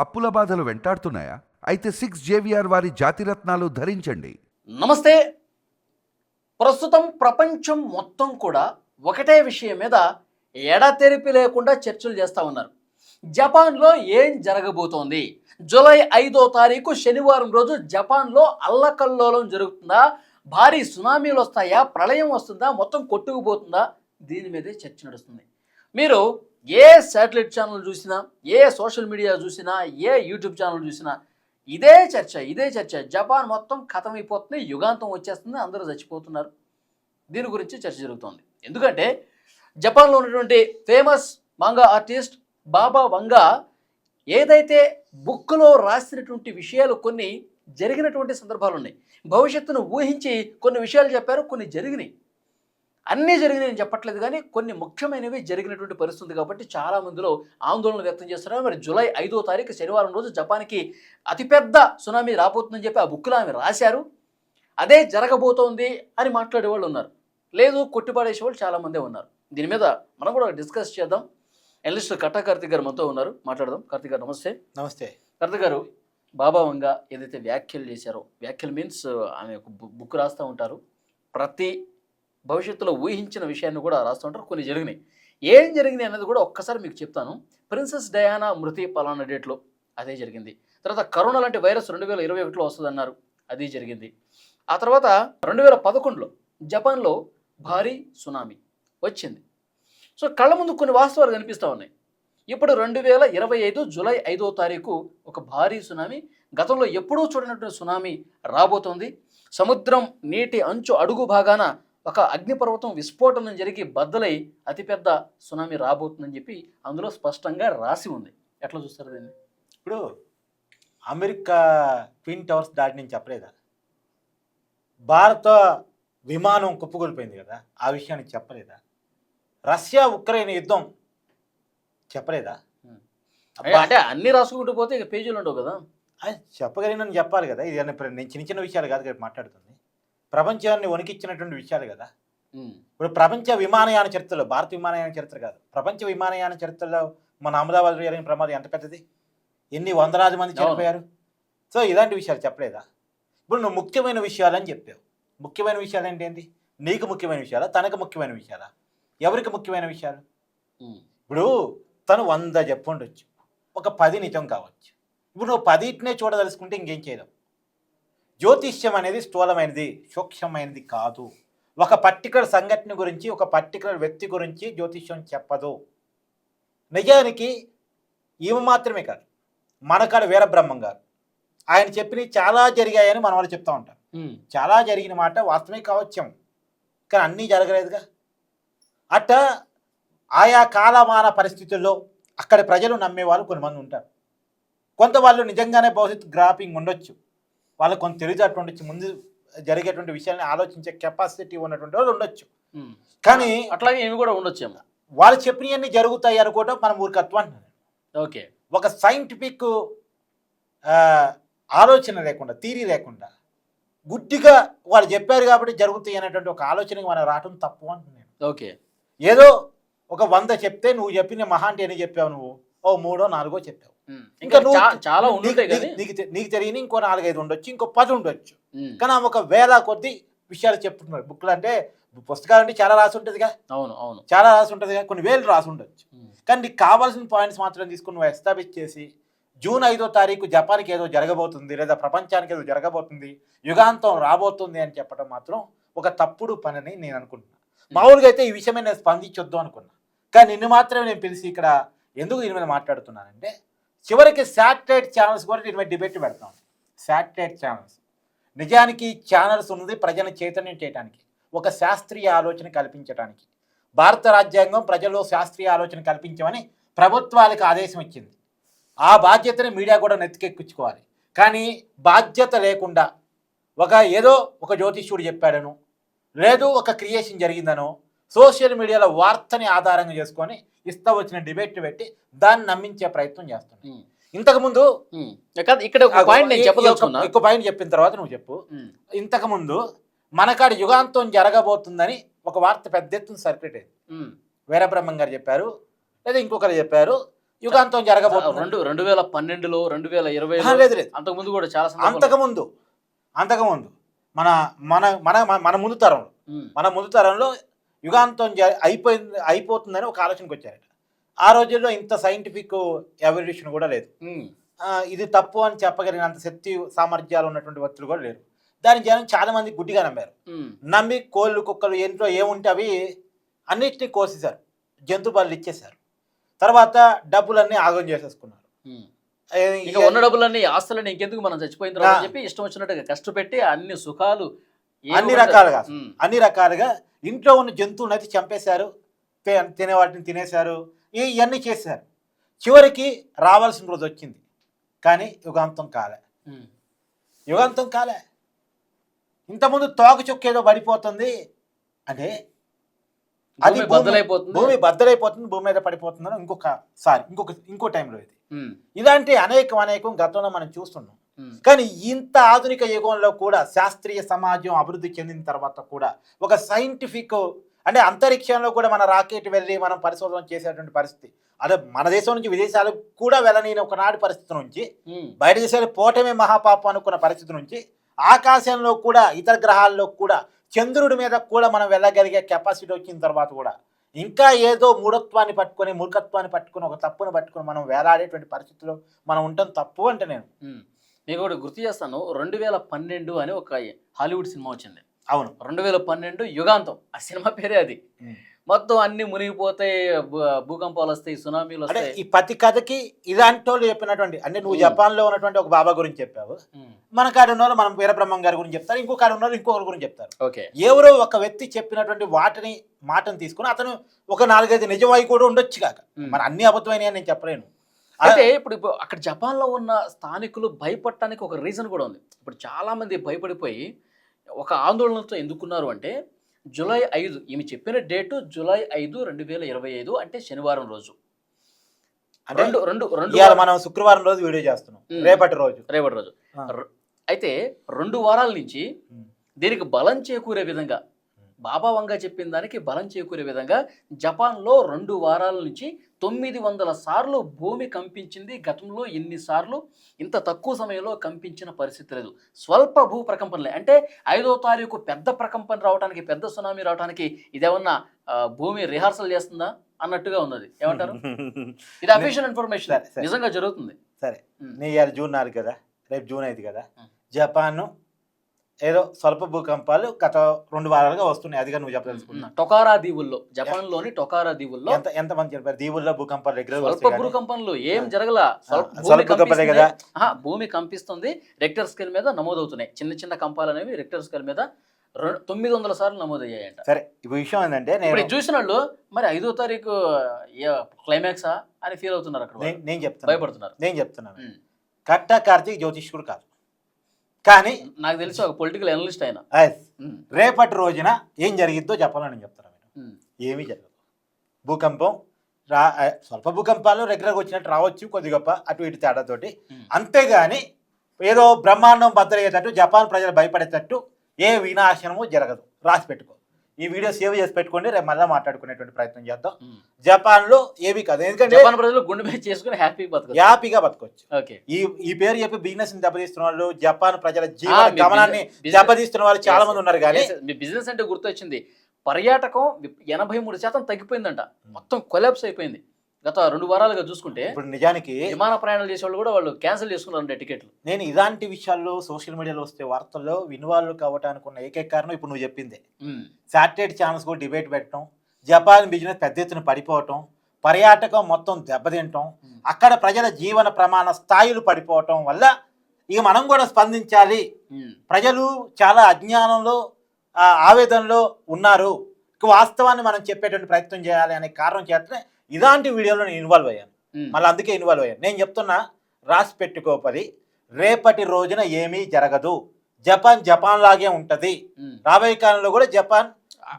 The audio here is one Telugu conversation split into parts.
అప్పుల బాధలు వెంటాడుతున్నాయా? అయితే సిక్స్ జేవిఆర్ వారి జాతిరత్నాలు ధరించండి. నమస్తే. ప్రస్తుతం ప్రపంచం మొత్తం కూడా ఒకటే విషయం మీద ఎడతెరిపి లేకుండా చర్చలు చేస్తూ ఉన్నారు. జపాన్లో ఏం జరగబోతోంది? జూలై ఐదో తారీఖు శనివారం రోజు జపాన్లో అల్లకల్లోలం జరుగుతుందా? భారీ సునామీలు వస్తాయా? ప్రళయం వస్తుందా? మొత్తం కొట్టుకుపోతుందా? దీని మీదే చర్చ నడుస్తుంది. మీరు ఏ శాటిలైట్ ఛానల్ చూసినా ఏ సోషల్ మీడియా చూసినా ఏ యూట్యూబ్ ఛానల్ చూసినా ఇదే చర్చ ఇదే చర్చ. జపాన్ మొత్తం ఖతమైపోతుంది యుగాంతం వచ్చేస్తుంది అందరూ చచ్చిపోతున్నారు. దీని గురించి చర్చ జరుగుతోంది. ఎందుకంటే జపాన్లో ఉన్నటువంటి famous manga artist Baba Vanga ఏదైతే బుక్లో రాసినటువంటి విషయాలు కొన్ని జరిగినటువంటి సందర్భాలు ఉన్నాయి భవిష్యత్తును ఊహించి కొన్ని విషయాలు చెప్పారు కొన్ని జరిగినాయి. అన్నీ జరిగినాయి నేను చెప్పట్లేదు కానీ కొన్ని ముఖ్యమైనవి జరిగినటువంటి పరిస్థితి కాబట్టి చాలా మందిలో ఆందోళన వ్యక్తం చేస్తున్నారు. మరి జూలై ఐదో తారీఖు శనివారం రోజు జపాన్కి అతిపెద్ద సునామీ రాబోతుందని చెప్పి ఆ బుక్లో ఆమె రాశారు. అదే జరగబోతోంది అని మాట్లాడే వాళ్ళు ఉన్నారు. లేదు కొట్టిపాడేసే వాళ్ళు చాలామందే ఉన్నారు. దీని మీద మనం కూడా డిస్కస్ చేద్దాం. ఎనలిస్ట్ కట్టా కార్తిక్ గారు మనతో ఉన్నారు. మాట్లాడదాం. కార్తిక్ గారు నమస్తే. నమస్తే. కార్తిక్ గారు బాబా వంగ ఏదైతే వ్యాఖ్యలు చేశారో వ్యాఖ్యలు మీన్స్ ఆమె ఒక బుక్ రాస్తూ ఉంటారు. ప్రతి భవిష్యత్తులో ఊహించిన విషయాన్ని కూడా రాస్తుంటారు కొన్ని జరిగినాయి. ఏం జరిగింది అనేది కూడా ఒక్కసారి మీకు చెప్తాను. ప్రిన్సెస్ డయానా మృతి పలానా డేట్లో అదే జరిగింది. తర్వాత కరోనా లాంటి వైరస్ రెండు వేల ఇరవై ఒకటిలో వస్తుందన్నారు. అది జరిగింది. ఆ తర్వాత రెండు వేల పదకొండులో జపాన్లో భారీ సునామీ వచ్చింది. సో కళ్ళ ముందు కొన్ని వాస్తవాలు కనిపిస్తూ ఉన్నాయి. ఇప్పుడు రెండు వేల ఇరవై ఐదు జూలై ఐదో తారీఖు ఒక భారీ సునామీ. గతంలో ఎప్పుడూ చూడనటువంటి సునామీ రాబోతోంది. సముద్రం నీటి అంచు అడుగు భాగాన ఒక అగ్నిపర్వతం విస్ఫోటనం జరిగి బద్దలై అతిపెద్ద సునామీ రాబోతుందని చెప్పి అందులో స్పష్టంగా రాసి ఉంది. ఎట్లా చూస్తారు దీన్ని? ఇప్పుడు అమెరికా ట్విన్ టవర్స్ దాటి నేను చెప్పలేదా? భారత విమానం కుప్పగొలిపోయింది కదా ఆ విషయాన్ని చెప్పలేదా? రష్యా ఉక్రెయిన్ యుద్ధం చెప్పలేదా? అంటే అన్ని రాసుకుంటూ పోతే ఇక పేజీలు ఉండవు కదా? చెప్పగలిగినని చెప్పాలి కదా. ఇది నేను చిన్న చిన్న విషయాలు కాదు కదా మాట్లాడుతుంది. ప్రపంచాన్ని వణికిచ్చినటువంటి విషయాలు కదా. ఇప్పుడు ప్రపంచ విమానయాన చరిత్రలో భారత విమానయాన చరిత్ర కాదు. ప్రపంచ విమానయాన చరిత్రలో మన అహ్మదాబాద్ జరిగిన ప్రమాదం ఎంత పెద్దది? ఎన్ని వందలాది మంది. చనిపోయారు? సో ఇలాంటి విషయాలు చెప్పలేదా? ఇప్పుడు నువ్వు ముఖ్యమైన విషయాలు అని చెప్పావు. ముఖ్యమైన విషయాలు అంటే ఏంటి నీకు ముఖ్యమైన విషయాలా? తనకు ముఖ్యమైన విషయాలా? ఎవరికి ముఖ్యమైన విషయాలు? ఇప్పుడు తను వంద చెప్పుండొచ్చు ఒక పది నిజం కావచ్చు. ఇప్పుడు నువ్వు పదిటినే చూడదలుచుకుంటే ఇంకేం చేయలేవు. జ్యోతిష్యం అనేది స్థూలమైనది సూక్ష్మమైనది కాదు. ఒక పర్టికులర్ సంఘటన గురించి ఒక పర్టికులర్ వ్యక్తి గురించి జ్యోతిష్యం చెప్పదు. నిజానికి ఈమె మాత్రమే కాదు మనకాడ వీరబ్రహ్మం గారు. ఆయన చెప్పినవి చాలా జరిగాయని మన వాళ్ళు చెప్తా ఉంటారు. చాలా జరిగిన మాట వాస్తవమే కావచ్చాం కానీ అన్నీ జరగలేదుగా. అట్ట ఆయా కాలమాన పరిస్థితుల్లో అక్కడ ప్రజలు నమ్మేవాళ్ళు కొంతమంది ఉంటారు. కొంత వాళ్ళు నిజంగానే భవిష్యత్తు గ్రాఫింగ్ ఉండొచ్చు. వాళ్ళకు కొంత ఉండొచ్చు ముందు జరిగేటువంటి విషయాన్ని ఆలోచించే కెపాసిటీ ఉన్నటువంటి వాళ్ళు ఉండొచ్చు. కానీ అట్లాగే ఇవి కూడా ఉండొచ్చేమో. వాళ్ళు చెప్పినవన్నీ జరుగుతాయి అనుకోవటం మన అంటున్నాను. ఓకే. ఒక సైంటిఫిక్ ఆలోచన లేకుండా థీరీ లేకుండా గుడ్డిగా వాళ్ళు చెప్పారు కాబట్టి జరుగుతాయి అనేటువంటి ఒక ఆలోచనకి మనం రావటం తప్పు అంటున్నాను ఓకే. ఏదో ఒక వంద చెప్తే నువ్వు చెప్పిన మహా అంటే ఎన్ని చెప్పావు నువ్వు ఓ మూడో నాలుగో చెప్పావు. ఇంకా నువ్వు చాలా నీకు- తెలియని ఇంకో నాలుగైదు ఉండొచ్చు ఇంకో పది ఉండొచ్చు. కానీ ఆమె ఒక వేల కొద్ది విషయాలు చెప్తున్నారు. బుక్లు అంటే పుస్తకాలు అంటే చాలా రాసి ఉంటుందిగా. అవును అవును. చాలా రాసి ఉంటుందిగా. కొన్ని వేలు రాసి ఉండొచ్చు. కానీ నీకు కావాల్సిన పాయింట్స్ మాత్రం తీసుకుని నువ్వు ఎస్టాబ్లిష్ చేసి జూన్ ఐదో తారీఖు జపాన్కి ఏదో జరగబోతుంది లేదా ప్రపంచానికి ఏదో జరగబోతుంది యుగాంతం రాబోతుంది అని చెప్పడం మాత్రం ఒక తప్పుడు పనని నేను అనుకుంటున్నా. మామూలుగా అయితే ఈ విషయమే నేను స్పందించొద్దు అనుకున్నా. కానీ నిన్ను మాత్రమే నేను పిలిచి ఇక్కడ ఎందుకు దీని మీద మాట్లాడుతున్నానంటే చివరికి శాటిలైట్ ఛానల్స్ కూడా దీని మీద డిబేట్ పెడతాం. Satellite channels. నిజానికి ఛానల్స్ ఉన్నది ప్రజలను చైతన్యం చేయడానికి ఒక శాస్త్రీయ ఆలోచన కల్పించడానికి భారత రాజ్యాంగం ప్రజల్లో శాస్త్రీయ ఆలోచన కల్పించమని ప్రభుత్వాలకు ఆదేశం ఇచ్చింది. ఆ బాధ్యతని మీడియా కూడా నెత్తికెక్కించుకోవాలి. కానీ బాధ్యత లేకుండా ఒక ఏదో ఒక జ్యోతిష్యుడు చెప్పాడను లేదు ఒక క్రియేషన్ జరిగిందనో సోషల్ మీడియాలో వార్తని ఆధారంగా చేసుకొని ఇస్తా వచ్చిన డిబేట్ పెట్టి దాన్ని నమ్మించే ప్రయత్నం ఇంతకుముందు ఉమ్. కాదు, ఇక్కడ ఒక పాయింట్ నేను చెప్పదలుచుకున్నా. ఎక్కువ పాయింట్ చెప్పిన తర్వాత నువ్వు చెప్పు. ఉమ్, ఇంతకుముందు మనకాడ యుగాంతం జరగబోతుందని ఒక వార్త పెద్ద ఎత్తున సర్క్యులేట్ అయింది. వీరబ్రహ్మం గారు చెప్పారు లేదా ఇంకొకరు చెప్పారు యుగాంతం జరగబోతుంది రెండు రెండు వేల పన్నెండులో రెండు వేల ఇరవై లేదు లేదు. అంతకు ముందు కూడా చాలా అంతకుముందు అంతకుముందు మన మన మన మన ముందు తరంలో మన ముందు తరంలో యుగాంతం అయిపోయింది అయిపోతుందని ఒక ఆలోచనకు వచ్చారట ఆ రోజుల్లో ఇంత సైంటిఫిక్ ఎవల్యూషన్ కూడా లేదు. ఇది తప్పు అని చెప్పగలిగినంత శక్తి సామర్థ్యాలు ఉన్నటువంటి వ్యక్తులు కూడా లేరు. దాని జనం చాలా మంది గుడ్డిగా నమ్మారు. నమ్మి కోళ్ళు కుక్కలు ఏంటో ఏముంటే అవి అన్నిటినీ కోసేశారు. జంతు బలు ఇచ్చేశారు. తర్వాత డబ్బులన్నీ ఆగం చేసేసుకున్నారు. ఇక ఉన్న డబ్బులన్నీ ఆస్తులన్నీ ఇంకెందుకు మనం చచ్చిపోయిన తర్వాత చెప్పి ఇష్టం వచ్చినట్టుగా కష్టపెట్టి అన్ని సుఖాలు అన్ని రకాలుగా. అన్ని రకాలుగా ఇంట్లో ఉన్న జంతువులను అయితే చంపేశారు తినే వాటిని తినేశారు ఇవన్నీ చేశారు. చివరికి రావాల్సిన రోజు వచ్చింది. కానీ యుగాంతం కాలే. యుగాంతం కాలే. ఇంతకుముందు తోక చుక్క ఏదో పడిపోతుంది అంటే అది బద్దలైపోతుంది. భూమి బద్దలైపోతుంది భూమి మీద పడిపోతుందని ఇంకొక సారి ఇంకొక ఇంకో టైంలో ఇది. ఇలాంటి అనేకం అనేకం గతంలో మనం చూస్తున్నాం. కానీ ఇంత ఆధునిక యుగంలో కూడా శాస్త్రీయ సమాజం అభివృద్ధి చెందిన తర్వాత కూడా ఒక సైంటిఫిక్ అంటే అంతరిక్షంలో కూడా మన రాకెట్ వెళ్ళి మనం పరిశోధన చేసేటువంటి పరిస్థితి. అదే మన దేశం నుంచి విదేశాలకు కూడా వెళ్ళని ఒకనాటి పరిస్థితి నుంచి ఉమ్, బయట దేశాలు పోవటమే మహాపాపం అనుకున్న పరిస్థితి నుంచి ఆకాశంలో కూడా ఇతర గ్రహాల్లో కూడా చంద్రుడి మీద కూడా మనం వెళ్ళగలిగే కెపాసిటీ వచ్చిన తర్వాత కూడా ఇంకా ఏదో మూఢత్వాన్ని పట్టుకొని మూర్ఖత్వాన్ని పట్టుకొని ఒక తప్పును పట్టుకొని మనం వేలాడేటువంటి పరిస్థితిలో మనం ఉండటం తప్పు అంటే నేను. మీకు ఒకటి గుర్తు చేస్తాను. రెండు వేల పన్నెండు అని ఒక హాలీవుడ్ సినిమా వచ్చింది. అవును. రెండు వేల పన్నెండు యుగాంతం. ఆ సినిమా పేరే అది. మొత్తం అన్ని మునిగిపోతాయి భూకంపాలు వస్తాయి సునామీలు వస్తాయి. ఈ ప్రతి కథకి ఇలాంటి వాళ్ళు చెప్పినటువంటి అంటే నువ్వు. జపాన్లో ఉన్నటువంటి ఒక బాబా గురించి చెప్పావు. మన కాడ ఉన్న వాళ్ళు మనం వీరబ్రహ్మం గారి గురించి చెప్తారు ఇంకో కాడ ఉన్న వాళ్ళు ఇంకొకరి గురించి చెప్తారు. ఓకే. ఎవరో ఒక వ్యక్తి చెప్పినటువంటి వాటిని మాటను తీసుకుని అతను ఒక నాలుగైదు నిజమై కూడా ఉండొచ్చు కాక. మరి అన్ని అబద్ధమైన నేను చెప్పలేను. అయితే ఇప్పుడు అక్కడ జపాన్లో ఉన్న స్థానికులు భయపడటానికి ఒక రీజన్ కూడా ఉంది. ఇప్పుడు చాలా మంది భయపడిపోయి ఒక ఆందోళనతో ఎందుకున్నారు అంటే జూలై ఐదు ఈమె చెప్పిన డేటు జూలై ఐదు రెండు వేల ఇరవై ఐదు అంటే శనివారం రోజు. రెండు రెండు రెండు ఇవాళ మనం శుక్రవారం రోజు వీడియో చేస్తున్నాం. రేపటి రోజు. రేపటి రోజు. అయితే రెండు వారాల నుంచి. దీనికి బలం చేకూరే విధంగా బాబా వంగ చెప్పిన దానికి బలం చేకూరే విధంగా జపాన్లో రెండు వారాల నుంచి తొమ్మిది వందల సార్లు భూమి కంపించింది. గతంలో ఎన్ని సార్లు? ఇంత తక్కువ సమయంలో కంపించిన పరిస్థితి లేదు. స్వల్ప భూ ప్రకంపనలే. అంటే ఐదో తారీఖు పెద్ద ప్రకంపన రావడానికి పెద్ద సునామీ రావడానికి ఇదేమన్నా భూమి రిహార్సల్ చేస్తుందా అన్నట్టుగా ఉన్నది. ఏమంటారు? ఇది అఫీషియల్ ఇన్ఫర్మేషన్. నిజంగా జరుగుతుంది. సరే. నీ జూన్ నాలుగు కదా. రేపు జూన్ ఐదు కదా. జపాన్ ఏదో స్వల్ప భూకంపాలు గత రెండు వారాలుగా వస్తున్నాయి. అదిగా నువ్వు చెప్పదలుచుకున్నా టొకారా దీవుల్లో జపాన్లోని టొకారా దీవుల్లో. ఎంత ఎంత మంది చెప్పారు? దీవుల్లో భూకంపాలు రెగ్యులర్ స్వల్ప భూకంపంలో ఏం జరగల? స్వల్ప. కదా? భూమి కంపిస్తుంది. రెక్టర్ స్కేల్ మీద నమోదవుతున్నాయి. చిన్న చిన్న కంపాలు అనేవి రెక్టర్ స్కేల్ మీద తొమ్మిది వందల సార్లు నమోదయ్యాయంట. సరే ఈ విషయం ఏంటంటే ఇప్పుడు నేను ఇది చూసిన వాళ్ళు మరి ఐదో తారీఖు క్లైమాక్సా అని ఫీల్ అవుతున్నారు అక్కడ. నేను- చెప్తాను భయపడుతున్నారు. నేను చెప్తున్నాను. కట్టా కార్తీక్ జ్యోతిష్కుడు కాదు. కానీ నాకు తెలిసి ఒక పొలిటికల్ అనలిస్ట్ ఆయన. ఉమ్, రేపటి రోజున ఏం జరిగిద్దో చెప్పాలని చెప్తాను నేను ఉమ్, ఏమీ జరగదు. భూకంపం రా స్వల్ప భూకంపాలు రెగ్యులర్గా వచ్చినట్టు రావచ్చు కొద్ది గొప్ప అటు ఇటు తేడాతోటి. ఉమ్. అంతేగాని ఏదో బ్రహ్మాండం బద్దలయ్యేటట్టు జపాన్ ప్రజలు భయపడేటట్టు ఏ వినాశనము జరగదు. రాసి పెట్టుకో. ఈ వీడియో సేవ్ చేసి పెట్టుకోండి రేపు మళ్ళీ మాట్లాడుకునేటువంటి ప్రయత్నం చేద్దాం. ఉమ్. జపాన్లో ఏవి కాదు. ఎందుకంటే జపాన్ ప్రజలు గుండె మీద చేసుకుని హ్యాపీ బతకచ్చు. హ్యాపీగా బతకొచ్చు. ఓకే. ఈ ఈ పేరు చెప్పి బిజినెస్ దెబ్బతీస్తున్న వాళ్ళు జపాన్ ప్రజల జీవన గమనాన్ని దెబ్బతీస్తున్న వాళ్ళు చాలా మంది ఉన్నారు కానీ మీ బిజినెస్ అంటే గుర్తొచ్చింది. పర్యాటకం ఎనభై మూడు శాతం తగ్గిపోయిందంట. మొత్తం కొలాప్స్ అయిపోయింది. గత రెండు వారాలుగా చూసుకుంటే ఇప్పుడు నిజానికి విమాన ప్రయాణాలు చేసే వాళ్ళు కూడా వాళ్ళు క్యాన్సిల్ చేసుకున్నారంట టికెట్లు. నేను ఇలాంటి విషయాల్లో సోషల్ మీడియాలో వస్తే వార్తల్లో ఇన్వాల్వ్ కావడానికి ఉన్న ఏకైక కారణం ఇప్పుడు నువ్వు చెప్పిందే. శాటిలైట్ ఛానల్స్ కూడా డిబేట్ పెట్టడం జపాన్ బిజినెస్ పెద్ద ఎత్తున పడిపోవటం పర్యాటకం మొత్తం దెబ్బతింటం అక్కడ ప్రజల జీవన ప్రమాణ స్థాయిలు పడిపోవటం వల్ల ఇక మనం కూడా స్పందించాలి. ప్రజలు చాలా అజ్ఞానంలో ఆవేదనలో ఉన్నారు. వాస్తవాన్ని మనం చెప్పేటువంటి ప్రయత్నం చేయాలి అనే కారణం చేతనే ఇలాంటి వీడియోలో నేను ఇన్వాల్వ్ అయ్యాను. మళ్ళీ అందుకే ఇన్వాల్వ్ అయ్యాను. నేను చెప్తున్నా రాసి పెట్టుకోపది రేపటి రోజున ఏమీ జరగదు. జపాన్ జపాన్ లాగే ఉంటుంది. రాబోయే కాలంలో కూడా జపాన్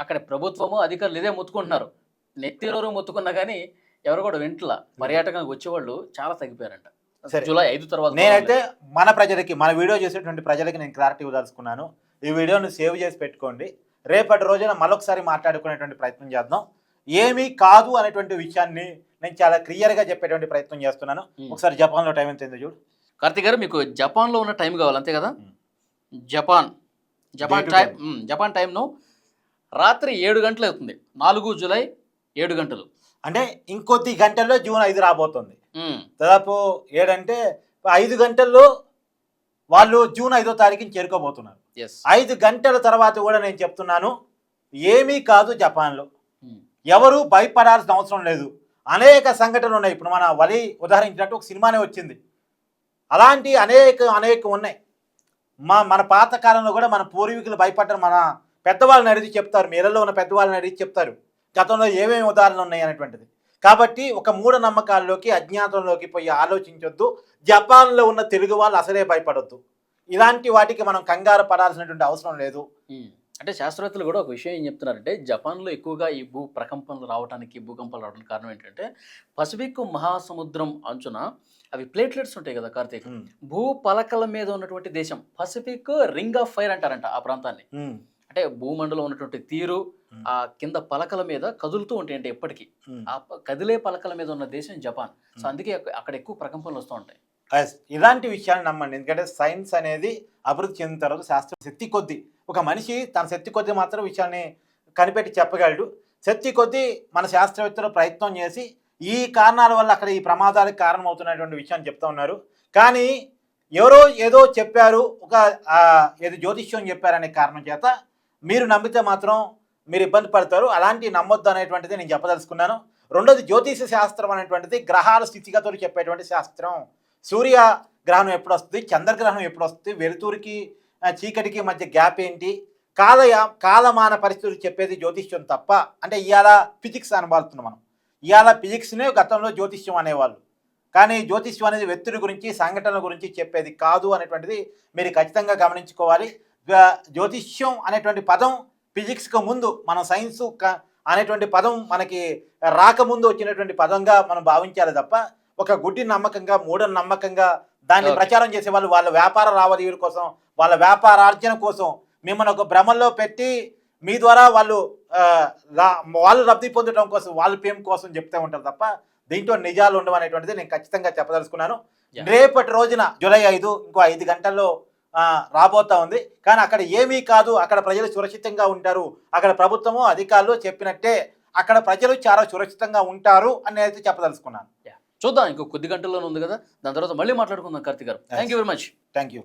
అక్కడ ప్రభుత్వము అధికారులు ఇదే మొత్తుకుంటున్నారు. నెత్తిరోరు మొత్తుకున్నా కానీ ఎవరు కూడా వెంటల. పర్యాటకానికి వచ్చేవాళ్ళు చాలా తగ్గిపోయారంట. సరే. జూలై ఐదు తర్వాత నేనైతే మన ప్రజలకి మన వీడియో చేసేటువంటి ప్రజలకి నేను క్లారిటీ ఇవ్వదలుచుకున్నాను ఈ వీడియోని సేవ్ చేసి పెట్టుకోండి. రేపటి రోజున మరొకసారి మాట్లాడుకునేటువంటి ప్రయత్నం చేద్దాం. ఏమీ కాదు అనేటువంటి విషయాన్ని నేను చాలా క్లియర్గా చెప్పేటువంటి ప్రయత్నం చేస్తున్నాను. ఒకసారి జపాన్లో టైం ఎంత అయిందో చూడు. కార్తీక్ గారు మీకు జపాన్లో ఉన్న టైం కావాలి అంతే కదా. జపాన్. జపాన్ టైం జపాన్ టైంను రాత్రి ఏడు గంటలు అవుతుంది. నాలుగు జూలై ఏడు గంటలు. అంటే ఇంకొద్ది గంటల్లో జూన్ ఐదు రాబోతుంది. దాదాపు ఏడంటే ఐదు గంటల్లో వాళ్ళు జూన్ ఐదో తారీఖుని చేరుకోబోతున్నారు. ఐదు గంటల తర్వాత కూడా నేను చెప్తున్నాను ఏమీ కాదు జపాన్లో. మ్మ్. ఎవరు భయపడాల్సిన అవసరం లేదు. అనేక సంఘటనలు ఉన్నాయి. ఇప్పుడు మన వలి ఉదాహరించినట్టు ఒక సినిమానే వచ్చింది. అలాంటి అనేక అనేక ఉన్నాయి. మా మన పాత కాలంలో కూడా మన పూర్వీకులు భయపడ్డారు. మన పెద్దవాళ్ళని అడిగి చెప్తారు. మీరలో ఉన్న పెద్దవాళ్ళని అడిగి చెప్తారు. గతంలో ఏమేమి ఉదాహరణలు ఉన్నాయి అనేటువంటిది. కాబట్టి ఒక మూఢ నమ్మకాల్లోకి అజ్ఞాతంలోకి పోయి ఆలోచించొద్దు. జపాన్లో ఉన్న తెలుగు వాళ్ళు అసలే భయపడొద్దు. ఇలాంటి వాటికి మనం కంగారు పడాల్సినటువంటి అవసరం లేదు. అంటే శాస్త్రవేత్తలు కూడా ఒక విషయం ఏం చెప్తున్నారంటే జపాన్లో ఎక్కువగా ఈ భూ ప్రకంపనలు రావడానికి భూకంపాలు రావడానికి కారణం ఏంటంటే పసిఫిక్ మహాసముద్రం అంచున అవి ప్లేట్లెట్స్ ఉంటాయి కదా కార్తీక్. భూ పలకల మీద ఉన్నటువంటి దేశం పసిఫిక్ రింగ్ ఆఫ్ ఫైర్ అంటారంట ఆ ప్రాంతాన్ని. అంటే భూమండలం ఉన్నటువంటి తీరు. ఆ కింద పలకల మీద కదులుతూ ఉంటాయి అంటే ఎప్పటికీ. ఆ కదిలే పలకల మీద ఉన్న దేశం జపాన్. సో. అందుకే అక్క- అక్కడ ఎక్కువ ప్రకంపనలు వస్తూ ఉంటాయి. ఇలాంటి విషయాలు నమ్మండి. ఎందుకంటే సైన్స్ అనేది అభివృద్ధి చెందిన తర్వాత శాస్త్రం శక్తి కొద్దీ ఒక మనిషి తన శక్తి కొద్దీ మాత్రం విషయాన్ని కనిపెట్టి చెప్పగలడు. శక్తి కొద్దీ మన శాస్త్రవేత్తలు ప్రయత్నం చేసి ఈ కారణాల వల్ల అక్కడ ఈ ప్రమాదాలకు కారణమవుతున్నటువంటి విషయాన్ని చెప్తా ఉన్నారు. కానీ ఎవరో ఏదో చెప్పారు ఒక ఏదో జ్యోతిష్యం చెప్పారనే కారణం చేత మీరు నమ్మితే మాత్రం మీరు ఇబ్బంది పడతారు. అలాంటి నమ్మొద్దు అనేటువంటిది నేను చెప్పదలుచుకున్నాను. రెండోది జ్యోతిష శాస్త్రం అనేటువంటిది గ్రహాల స్థితిగతులు చెప్పేటువంటి శాస్త్రం. సూర్య గ్రహణం ఎప్పుడు వస్తుంది చంద్రగ్రహణం ఎప్పుడు వస్తుంది వెలుతురికి చీకటికి మధ్య గ్యాప్ ఏంటి? కాలయ కాలమాన పరిస్థితులు చెప్పేది జ్యోతిష్యం తప్ప అంటే ఇవాళ ఫిజిక్స్ అనబడుతున్నాం మనం. ఇవాళ ఫిజిక్స్నే గతంలో జ్యోతిష్యం అనేవాళ్ళు. కానీ జ్యోతిష్యం అనేది వ్యక్తుల గురించి సంఘటనల గురించి చెప్పేది కాదు అనేటువంటిది మీరు ఖచ్చితంగా గమనించుకోవాలి. జ్వ- జ్యోతిష్యం అనేటువంటి పదం ఫిజిక్స్కు ముందు మనం సైన్స్ అనేటువంటి పదం మనకి రాకముందు వచ్చినటువంటి పదంగా మనం భావించాలి తప్ప ఒక గుడ్డి నమ్మకంగా మూఢ నమ్మకంగా దాన్ని. ప్రచారం చేసే వాళ్ళు వాళ్ళ వ్యాపార లావాదేవీల కోసం వాళ్ళ వ్యాపారార్జన కోసం మిమ్మల్ని ఒక భ్రమంలో పెట్టి మీ ద్వారా వాళ్ళు వాళ్ళు లబ్ధి పొందడం కోసం వాళ్ళ పేమ్ కోసం చెప్తూ ఉంటారు తప్ప దీంట్లో నిజాలు ఉండవు అనేటువంటిది నేను ఖచ్చితంగా చెప్పదలుచుకున్నాను. రేపటి రోజున జూలై ఐదు ఇంకో ఐదు గంటల్లో రాబోతా ఉంది. కానీ అక్కడ ఏమీ కాదు. అక్కడ ప్రజలు సురక్షితంగా ఉంటారు. అక్కడ ప్రభుత్వము అధికారులు చెప్పినట్టే అక్కడ ప్రజలు చాలా సురక్షితంగా ఉంటారు అని అయితే చెప్పదలుచుకున్నాను. చూద్దాం. ఇంకో కొద్ది గంటల్లోనే ఉంది కదా. దాని తర్వాత మళ్ళీ మాట్లాడుకుందాం Karthik garu. Thank you very much thank you